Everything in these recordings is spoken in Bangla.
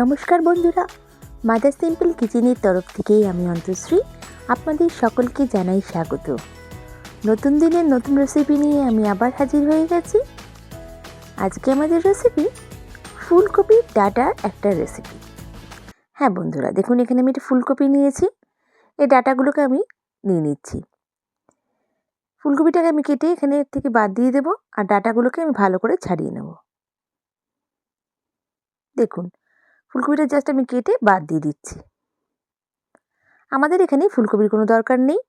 নমস্কার বন্ধুরা। মাদার সিম্পল কিচেনের তরফ থেকেই আমি অন্তশ্রী আপনাদের সকলকে জানাই স্বাগত। নতুন দিনের নতুন রেসিপি নিয়ে আমি আবার হাজির হয়ে গেছি। আজকে আমাদের রেসিপি ফুলকপির ডাটার একটা রেসিপি হ্যাঁ বন্ধুরা, দেখুন এখানে আমি একটা ফুলকপি নিয়েছি। এই ডাটাগুলোকে আমি নিয়ে নিচ্ছি। ফুলকপিটাকে আমি কেটে এখানে থেকে বাদ দিয়ে দেবো আর ডাটাগুলোকে আমি ভালো করে ছাড়িয়ে নেব। দেখুন ফুলকপিটা জাস্ট আমি কেটে বাদ দিয়ে দিচ্ছি। আমাদের এখানে ফুলকপির কোনো দরকার নেই।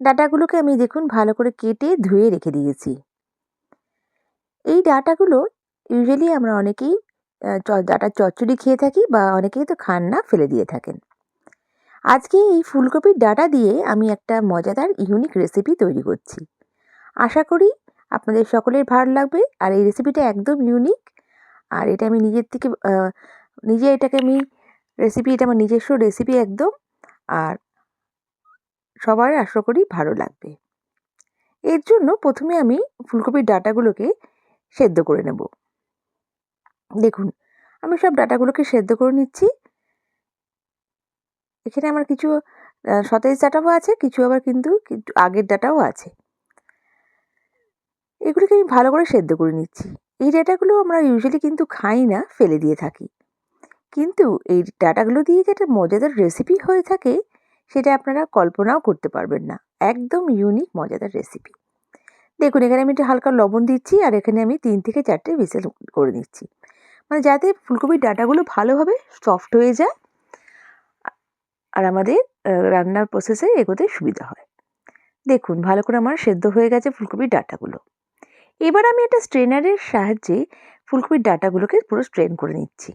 ডাটাগুলোকে আমি দেখুন ভালো করে কেটে ধুয়ে রেখে দিয়েছি। এই ডাটাগুলো ইউজুয়ালি আমরা অনেকেই ডাটার চচ্চড়ি খেয়ে থাকি বা অনেকেই তো খান না, ফেলে দিয়ে থাকেন। আজকে এই ফুলকপির ডাটা দিয়ে আমি একটা মজাদার ইউনিক রেসিপি তৈরি করছি। আশা করি আপনাদের সকলের ভালো লাগবে। আর এই রেসিপিটা একদম ইউনিক আর এটা আমি নিজের থেকে নিজে এটাকে আমি রেসিপি এটা আমার নিজস্ব রেসিপি একদম, আর সবার আশা করি ভালো লাগবে। এর জন্য প্রথমে আমি ফুলকপির ডাটাগুলোকে সেদ্ধ করে নেব। দেখুন, আমি সব ডাটাগুলোকে সেদ্ধ করে নিচ্ছি। এখানে আমার কিছু সতেজ ডাটাও আছে, কিছু আবার কিন্তু আগের ডাটাও আছে। এগুলোকে আমি ভালো করে সেদ্ধ করে নিচ্ছি। এই ডাটাগুলো আমরা ইউজুয়ালি কিন্তু খাই না, ফেলে দিয়ে থাকি। কিন্তু এই ডাটাগুলো দিয়ে যেটা মজাদার রেসিপি হয়ে থাকে, সেটা আপনারা কল্পনাও করতে পারবেন না। একদম ইউনিক মজাদার রেসিপি দেখুন, এখানে আমি একটু হালকা লবণ দিচ্ছি আর এখানে আমি তিন থেকে চারটে বিসেল করে নিচ্ছি। মানে যাতে ফুলকপির ডাটাগুলো ভালোভাবে সফট হয়ে যায়, আর আমাদের রান্নার প্রসেসে এগোতে সুবিধা হয়। দেখুন, ভালো করে আমার সেদ্ধ হয়ে গেছে ফুলকপির ডাটাগুলো। এবার আমি একটা স্ট্রেনারের সাহায্যে ফুলকপির ডাটাগুলোকে পুরো স্ট্রেন করে নিচ্ছি।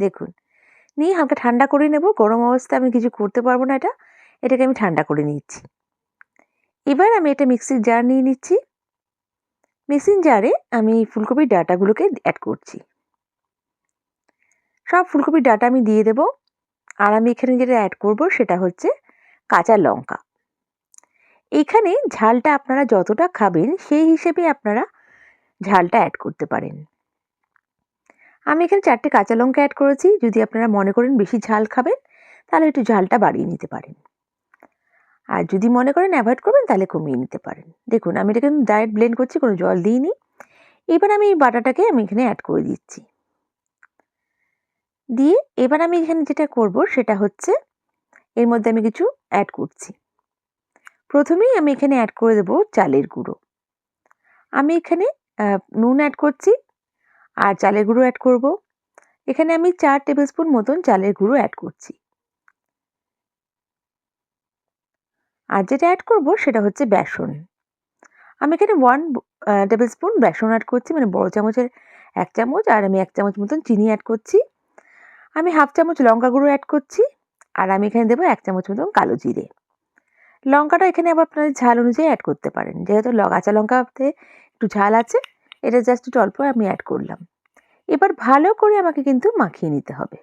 দেখুন। নিয়ে হালকা ঠান্ডা করে নেব। গরম অবস্থায় আমি কিছু করতে পারব না এটা। এটাকে আমি ঠান্ডা করে নিচ্ছি। এবার আমি এটা মিক্সির জার নিয়ে নিচ্ছি। মিক্সিং জারে আমি ফুলকপির ডাটাগুলোকে অ্যাড করছি। সব ফুলকপির ডাটা আমি দিয়ে দেব। আর আমি এখানে যেটা অ্যাড করব সেটা হচ্ছে কাঁচা লঙ্কা। এখানে ঝালটা আপনারা যতটা খাবেন সেই হিসেবে আপনারা ঝালটা অ্যাড করতে পারেন। আমি এখানে চারটে কাঁচা লঙ্কা অ্যাড করেছি। যদি আপনারা মনে করেন বেশি ঝাল খাবেন, তাহলে একটু ঝালটা বাড়িয়ে নিতে পারেন। আর যদি মনে করেন অ্যাভয়েড করবেন, তাহলে কমিয়ে নিতে পারেন। দেখুন, আমি এটা কিন্তু ডাইরেক্ট ব্লেন্ড করছি, কোনো জল দিইনি। এবার আমি এই বাটাটাকে আমি এখানে অ্যাড করে দিচ্ছি। দিয়ে এবার আমি এখানে যেটা করব, সেটা হচ্ছে এর মধ্যে আমি কিছু অ্যাড করছি। প্রথমেই আমি এখানে অ্যাড করে দেবো চালের গুঁড়ো। আমি এখানে নুন অ্যাড করছি। আর চালের গুঁড়ো অ্যাড করব। এখানে আমি চার টেবিল স্পুন মতন চালের গুঁড়ো অ্যাড করছি। আর যেটা অ্যাড করব সেটা হচ্ছে বেসন। আমি এখানে ওয়ান টেবিল স্পুন বেসন অ্যাড করছি মানে বড় চামচের এক চামচ, আর আমি এক চামচ মতন চিনি অ্যাড করছি। আমি হাফ চামচ লঙ্কা গুঁড়ো অ্যাড করছি, আর আমি এখানে দেবো এক চামচ মতন কালো জিরে। লঙ্কাটা এখানে আবার আপনাদের ঝাল অনুযায়ী অ্যাড করতে পারেন। যেহেতু কাঁচা লঙ্কাতে একটু ঝাল আছে এটা জাস্ট একটু অল্প আমি অ্যাড করলাম। এবার ভালো করে আমাকে কিন্তু মাখিয়ে নিতে হবে।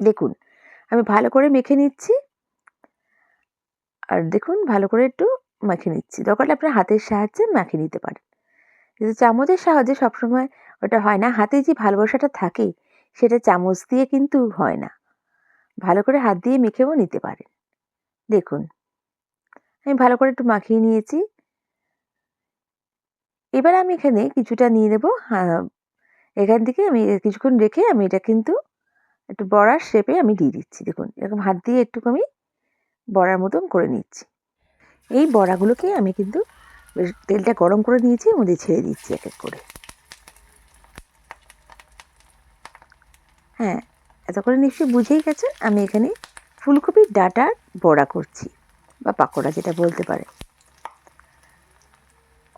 দেখুন, আমি ভালো করে মেখে নিচ্ছি। আর দেখুন, ভালো করে একটু মাখিয়ে নিচ্ছি। দরকার আপনার হাতের সাহায্যে মাখিয়ে নিতে পারেন। কিন্তু চামচের সাহায্যে সবসময় ওটা হয় না। হাতে যে ভালোবাসাটা থাকে, সেটা চামচ দিয়ে কিন্তু হয় না। ভালো করে হাত দিয়ে মেখেও নিতে পারেন। দেখুন, আমি ভালো করে একটু মাখিয়ে নিয়েছি। এবার আমি এখানে কিছুটা নিয়ে নেব। এখান থেকে আমি কিছুক্ষণ রেখে আমি এটা কিন্তু একটু বড়ার শেপে আমি দিয়ে দিচ্ছি। দেখুন, এরকম হাত দিয়ে একটু আমি বড়ার মতন করে নিচ্ছি। এই বড়াগুলোকে আমি কিন্তু তেলটা গরম করে নিয়েছি মধ্যে ছেড়ে দিচ্ছি এক এক করে। হ্যাঁ এত করে নিশ্চয়ই বুঝেই গেছেন, আমি এখানে ফুলকপির ডাটার বড়া করছি, বা পাকোড়া যেটা বলতে পারে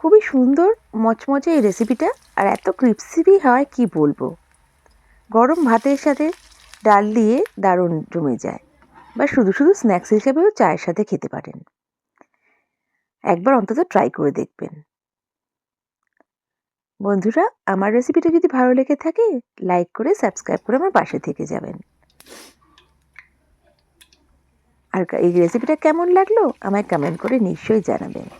খুবই সুন্দর, মচমচে এই রেসিপিটা আর এত ক্রিপসিপি হয়, কি বলব? গরম ভাতের সাথে ডাল দিয়ে দারুণ জমে যায়। বা শুধু শুধু স্ন্যাক্স হিসেবেও চায়ের সাথে খেতে পারেন। একবার অন্তত ট্রাই করে দেখবেন। বন্ধুরা, আমার রেসিপিটা যদি ভালো লেগে থাকে লাইক করে সাবস্ক্রাইব করে আমার পাশে থেকে যাবেন। আর এই রেসিপিটা কেমন লাগল, আমায় কমেন্ট করে নিশ্চয়ই জানাবেন।